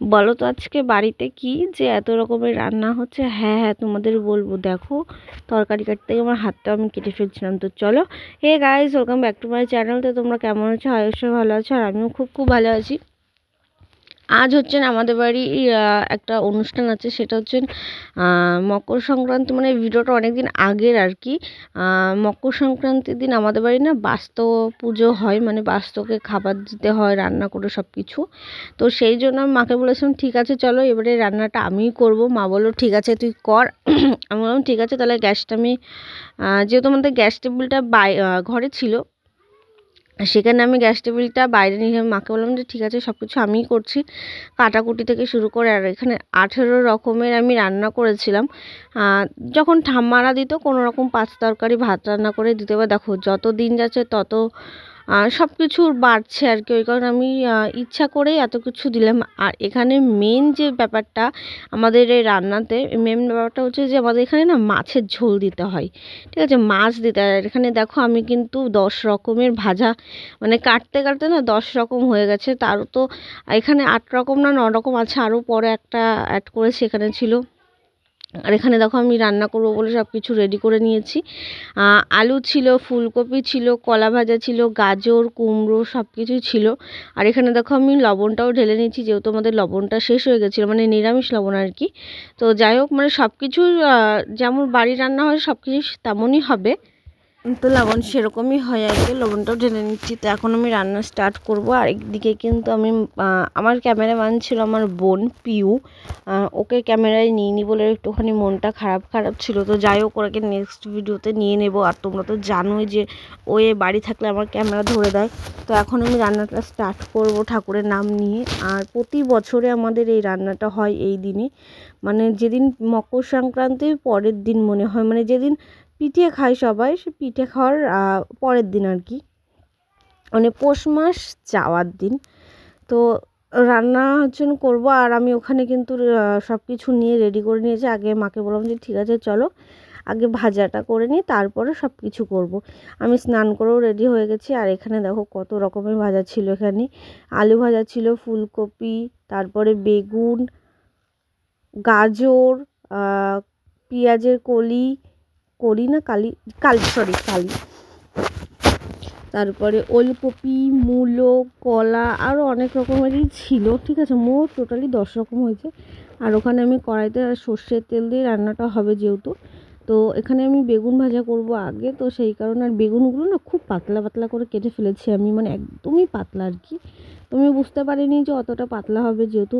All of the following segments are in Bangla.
বলো তো আজকে বাড়িতে কি যে এত রকমের রান্না হচ্ছে? হ্যাঁ হ্যাঁ তোমাদের বলব। দেখো, তরকারি কাটতে আমার হাতটা আমি কেটে ফেলছিলাম। তো চলো, hey guys welcome back to my channel তো তোমরা কেমন আছো? অবশ্যই ভালো আছো, আর আমিও খুব খুব ভালো আছি। আজ হচ্ছে না আমাদের বাড়ি একটা অনুষ্ঠান আছে, সেটা হচ্ছে মকর সংক্রান্তি। মানে ভিডিওটা অনেক দিন আগের আর কি মকর সংক্রান্তির দিন আমাদের বাড়ি না বাস্ত পুজো হয় মানে বাস্তকে খাবার দিতে হয়, রান্না করে সব কিছু তো সেই জন্য মাকে বলেছিলাম, ঠিক আছে, চলো, এবারে রান্নাটা আমিই করব। মা বলল, ঠিক আছে, তুই কর। আমি বললাম, ঠিক আছে, তাহলে গ্যাসটা আমি যেহেতু আমাদের গ্যাস টেবিলটা বাই ঘরে ছিল সেখানে আমি গ্যাস টেবিলটা বাইরে নিয়ে মাকে বললাম যে, ঠিক আছে সব কিছু আমিই করছি। কাটাকুটি থেকে শুরু করে আর এখানে আঠেরো রকমের আমি রান্না করেছিলাম। যখন ঠাম্মারা দিত, কোনো রকম পাঁচ তরকারি ভাত রান্না করে দিতে। এবার দেখো, যত দিন যাচ্ছে, তত সব কিছুর বাড়ছে আর কি ওই কারণে আমি ইচ্ছা করেই এত কিছু দিলাম। আর এখানে মেন যে ব্যাপারটা আমাদের এই রান্নাতে মেন ব্যাপারটা হচ্ছে যে আমাদের এখানে না মাছের ঝোল দিতে হয়। ঠিক আছে, মাছ দিতে হয়। এখানে দেখো আমি কিন্তু দশ রকমের ভাজা মানে কাটতে কাটতে না দশ রকম হয়ে গেছে। তারও তো এখানে আট রকম না ন রকম আছে। আরও পরে একটা অ্যাড করেছি এখানে ছিল। আর এখানে দেখো আমি রান্না করব বলে সব কিছু রেডি করে নিয়েছি। আলু ছিল, ফুলকপি ছিল, কলা ভাজা ছিল, গাজর, কুমড়ো সব কিছুই ছিল। আর এখানে দেখো আমি লবণটাও ঢেলে নিয়েছি, যেহেতু আমাদের লবণটা শেষ হয়ে গেছিল মানে নিরামিষ লবণ আর কি। তো যাই হোক মানে সব কিছু যেমন বাড়ি রান্না হয় সব কিছু তেমনই হবে। তো লবণ সেরকমই হয় আর লবণটাও ঢেলে নিচ্ছি। তো এখন আমি রান্না স্টার্ট করব। আর একদিকে কিন্তু আমি আমার ক্যামেরাম্যান ছিল আমার বোন পিউ। ওকে ক্যামেরায় নিয়ে নি বলে একটুখানি মনটা খারাপ খারাপ ছিল। তো যাই হোক ওরাকে নেক্সট ভিডিওতে নিয়ে নেব। আর তোমরা তো জানোই যে ও এ বাড়ি থাকলে আমার ক্যামেরা ধরে দেয়। তো এখন আমি রান্নাটা স্টার্ট করব ঠাকুরের নাম নিয়ে। আর প্রতি বছরে আমাদের এই রান্নাটা হয় এই দিনে মানে যেদিন মকর সংক্রান্তির পরের দিন মনে হয়। মানে যেদিন পিঠে খায় সবাই, সে পিঠে খাওয়ার পরের দিন আর কি। মানে পৌষ মাস যাওয়ার দিন। তো রান্না হচ্ছে করব, আর আমি ওখানে কিন্তু সব কিছু নিয়ে রেডি করে নিয়েছি। আগে মাকে বললাম যে, ঠিক আছে, চলো। আগে ভাজাটা করে নিই তারপরে সব কিছু করব। আমি স্নান করেও রেডি হয়ে গেছি। আর এখানে দেখো কত রকমের ভাজা ছিল এখানে। আলু ভাজা ছিল, ফুলকপি, তারপরে বেগুন, গাজর পেঁয়াজের কলি করি না, কালি কালি সরি কালি। তারপরে ওলকপি, মূলো, কলা আরও অনেক রকমেরই ছিল, ঠিক আছে? মোট টোটালি দশ রকম হয়েছে। আর ওখানে আমি কড়াইতে সর্ষের তেল দিয়ে রান্নাটা হবে যেহেতু। তো এখানে আমি বেগুন ভাজা করব আগে, তো সেই কারণে আর বেগুনগুলো না খুব পাতলা পাতলা করে কেটে ফেলেছি আমি মানে একদমই পাতলা আর কি। তো আমি বুঝতে পারিনি যে অতটা পাতলা হবে যেহেতু।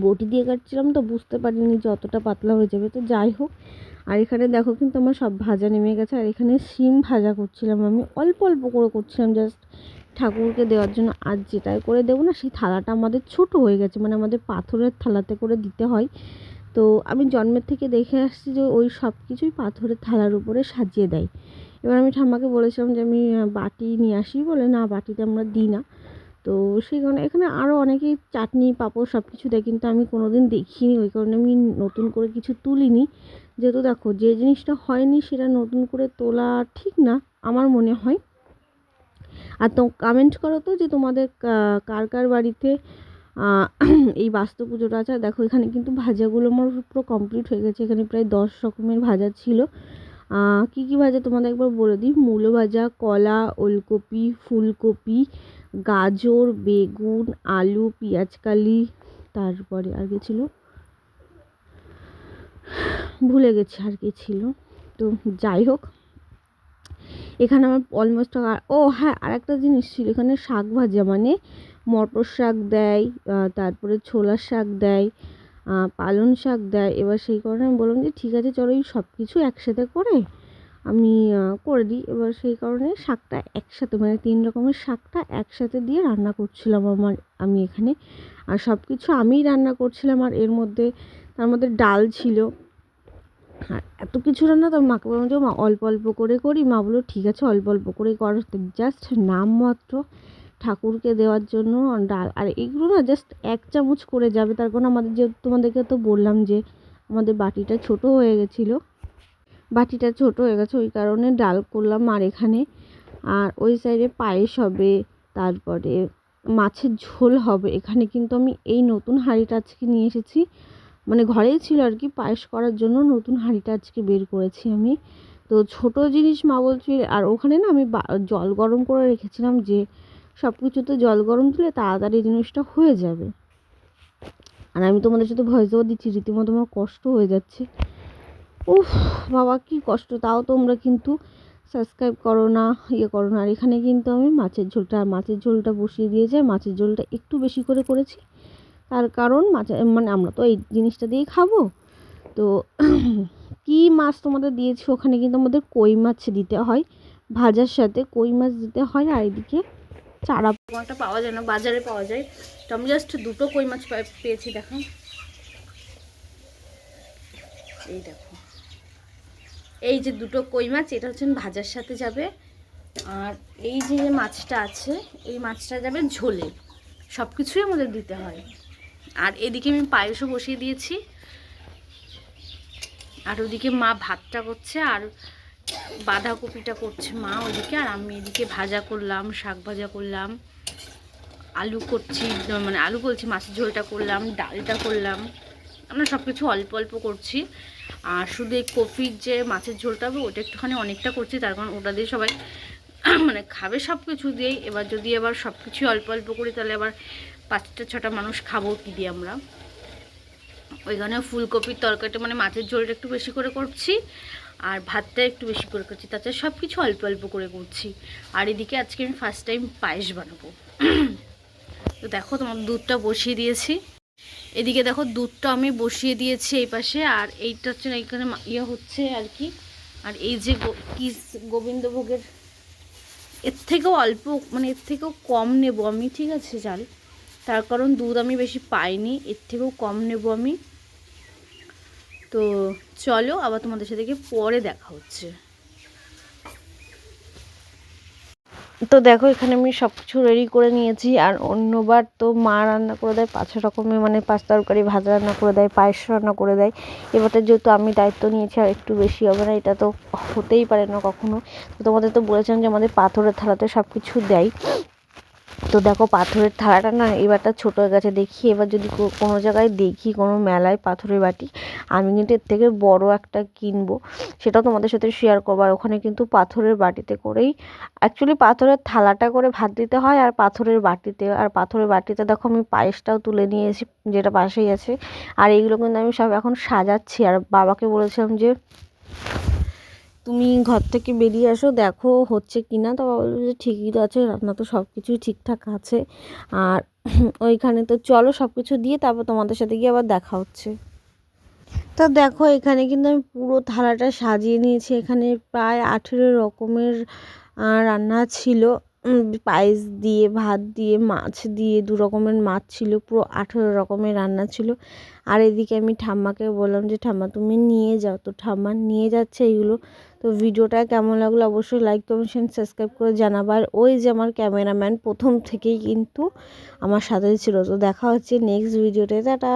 বটি দিয়ে কাটছিলাম তো বুঝতে পারিনি যে অতটা পাতলা হয়ে যাবে। তো যাই হোক, আর এখানে দেখো কিন্তু আমার সব ভাজা নেমে গেছে। আর এখানে শিম ভাজা করছিলাম আমি। অল্প অল্প করে করছিলাম জাস্ট ঠাকুরকে দেওয়ার জন্য। আর যেটাই করে দেবো না, সেই থালাটা আমাদের ছোট হয়ে গেছে। মানে আমাদের পাথরের থালাতে করে দিতে হয়। তো আমি জন্মের থেকে দেখে আসছি যে ওই সব কিছুই পাথরের থালার উপরে সাজিয়ে দেয়। এবার আমি ঠাম্মাকে বলেছিলাম যে আমি বাটি নিয়ে আসি বলে, না, বাটিতে আমরা দিই না। তো সেই কারণে এখানে আরও অনেকেই চাটনি, পাঁপড় সব কিছু দেয়, কিন্তু আমি কোনো দিন দেখিনি। ওই কারণে আমি নতুন করে কিছু তুলিনি। যেহেতু দেখো, যে জিনিসটা হয়নি সেটা নতুন করে তোলা ঠিক না, আমার মনে হয়। আর তো কমেন্ট করো তো যে তোমাদের কার কার বাড়িতে এই বাস্তু পুজোটা আছে। দেখো, এখানে কিন্তু ভাজাগুলো আমার পুরো কমপ্লিট হয়ে গেছে। এখানে প্রায় দশ রকমের ভাজা ছিল। কী কী ভাজা তোমাদের একবার বলে দিই? মূলো ভাজা, কলা, ওলকপি, ফুলকপি গাজর, বেগুন, আলু, পেঁয়াজকালি, তারপরে আর কি ছিল? ভুলে গেছি আর কি ছিল। তো যাই হোক, এখানে আমার অলমোস্ট ও হ্যাঁ আর একটা জিনিস ছিল, এখানে শাক ভাজা মানে মটর শাক দেয় তারপরে ছোলার শাক দেয় পালং শাক দেয়। এবার সেই কারণে আমি বললাম যে ঠিক আছে, চলো এই সব কিছু একসাথে করে আমি করে দিই। এবার সেই কারণে শাকটা একসাথে মানে তিন রকমের শাকটা একসাথে দিয়ে রান্না করছিলাম আমার, আমি এখানে। আর সব কিছু আমিই রান্না করছিলাম আর এর মধ্যে, তার মধ্যে ডাল ছিল। আর এত কিছু রান্না তো মাকে বললাম যে, মা, অল্প অল্প করে করি। মা বলল, ঠিক আছে, অল্প অল্প করে। কর জাস্ট নামমাত্র ঠাকুরকে দেওয়ার জন্য ডাল। আর এগুলো না জাস্ট এক চামচ করে যাবে। তার কারণ আমাদের যেহেতু তোমাদেরকে তো বললাম যে, আমাদের বাটিটা ছোট হয়ে গেছিল। বাটিটা ছোট হয়ে গেছে, ওই কারণে ডাল করলাম আর এখানে। আর ওই সাইডে পায়েস হবে, তারপরে মাছের ঝোল হবে। এখানে কিন্তু আমি এই নতুন হাঁড়িটা আজকে নিয়ে এসেছি। মানে ঘরেই ছিল আর কি, পায়েস করার জন্য নতুন হাঁড়িটা আজকে বের করেছি আমি। তো ছোট জিনিস মা বলছিল আর ওখানে না আমি জল গরম করে রেখেছিলাম যে সব কিছুতে জল গরম দিলে তাড়াতাড়ি জিনিসটা হয়ে যাবে। আর আমি তোমাদের সাথে ভয়েস দিচ্ছি, রীতিমতো আমার কষ্ট হয়ে যাচ্ছে। উফ, বাবা, কি কষ্ট। তাও তোমরা কিন্তু সাবস্ক্রাইব করো না ইয়ে করো না আর এখানে কিন্তু আমি মাছের ঝোলটা মাছের ঝোলটা বসিয়ে দিয়েছি। মাছের ঝোলটা একটু বেশি করে করেছি। তার কারণ মাছের মানে আমরা তো এই জিনিসটা দিয়েই খাব। তো কি মাছ তোমাদের দিয়েছি? ওখানে কিন্তু আমাদের কই মাছ দিতে হয়। ভাজার সাথে কই মাছ দিতে হয় আর এদিকে চারা পাওয়া যায় না, বাজারে পাওয়া যায়। তো আমি জাস্ট দুটো কই মাছ পেয়েছি, দেখো। এই দেখো। এই যে দুটো কই মাছ, এটা হচ্ছে ভাজার সাথে যাবে। আর এই যে মাছটা আছে, এই মাছটা যাবে ঝোলে। সব কিছুই আমাদের দিতে হয়। আর এদিকে আমি পায়েসও বসিয়ে দিয়েছি। আর ওদিকে মা ভাতটা করছে, আর বাঁধাকপিটা করছে মা ওদিকে। আর আমি এদিকে ভাজা করলাম, শাক ভাজা করলাম। আলু করছি মানে আলু বলছি, মাছের ঝোলটা করলাম, ডালটা করলাম। আমরা সব কিছু অল্প অল্প করছি। আর শুধু এই কপির যে মাছের ঝোলটা হবে, ওটা একটুখানি অনেকটা করছি, তার কারণ ওটা দিয়ে সবাই মানে খাবে সব কিছু দিয়েই। এবার যদি আবার সব কিছুই অল্প অল্প করি, তাহলে আবার পাঁচটা ছটা মানুষ খাব কী দিয়ে আমরা। ওইখানে ফুলকপির তরকারিটা মানে মাছের ঝোলটা একটু বেশি করে করছি, আর ভাতটা একটু বেশি করে করছি তাছাড়া সব কিছু অল্প অল্প করে করছি। আর এদিকে আজকে আমি ফার্স্ট টাইম পায়েস বানাবো। তো দেখো তোমার দুধটা বসিয়ে দিয়েছি। এদিকে দেখো দুধটা আমি বসিয়ে দিয়েছি এই পাশে, আর এইটা হচ্ছে এখানে ইয়ে হচ্ছে আর কি। আর এই যে কি গোবিন্দভোগের, এর থেকেও অল্প মানে এর থেকেও কম নেব আমি, ঠিক আছে চাল তার কারণ দুধ আমি বেশি পাইনি, এর থেকেও কম নেব আমি। তো চলো, আবার তোমাদের সাথে পরে দেখা হচ্ছে। তো দেখো, এখানে আমি সব কিছু রেডি করে নিয়েছি। আর অন্যবার তো মা রান্না করে দেয় পাঁচ রকমের মানে পাঁচ তরকারি, ভাজা রান্না করে দেয়, পায়েস রান্না করে দেয়। এবারে যেহেতু আমি দায়িত্ব নিয়েছি, আর একটু বেশি হবে না, এটা তো হতেই পারে না কখনো। তো তোমাদের তো বলেছেন যে আমাদের পাথরের থালাতে সব কিছু দেয়। তো দেখো পাথরের থালাটা না এবারটা ছোটো গেছে। দেখি এবার যদি কোনো জায়গায় দেখি, কোনো মেলায় পাথরের বাটি, আমি কিন্তু এর থেকে বড় একটা কিনবো। সেটাও তোমাদের সাথে শেয়ার করব। আর ওখানে কিন্তু পাথরের বাটিতে করেই অ্যাকচুয়ালি পাথরের থালাটা করে ভাত দিতে হয় আর পাথরের বাটিতে। আর পাথরের বাটিতে দেখো আমি পায়েসটাও তুলে নিয়ে এসেছি যেটা পাশেই আছে। আর এইগুলো কিন্তু আমি সব এখন সাজাচ্ছি। আর বাবাকে বলেছিলাম যে তুমি ঘর থেকে বেরিয়ে আসো, দেখো হচ্ছে কি না তো বাবা বলছে ঠিকই তো আছে, রান্না তো সব কিছুই ঠিকঠাক আছে। আর ওইখানে তো চলো সব কিছু দিয়ে তারপর তোমাদের সাথে গিয়ে আবার দেখা হচ্ছে। তা দেখো এখানে কিন্তু আমি পুরো থালাটা সাজিয়ে নিয়েছি। এখানে প্রায় আঠেরো রকমের রান্না ছিল। পায়েস দিয়ে, ভাত দিয়ে, মাছ দিয়ে, দু রকমের মাছ ছিল, পুরো আঠেরো রকমের রান্না ছিল। আর এদিকে আমি ঠাম্মাকে বললাম যে, ঠাম্মা, তুমি নিয়ে যাও। তো ঠাম্মা নিয়ে যাচ্ছে এগুলো তো ভিডিওটা কেমন লাগল অবশ্যই লাইক কমেন্ট সাবস্ক্রাইব করে জানাবার ওই যে আমার ক্যামেরাম্যান, প্রথম থেকেই কিন্তু আমার সাথে ছিল। তো দেখা হচ্ছে নেক্সট ভিডিওতে টাটা!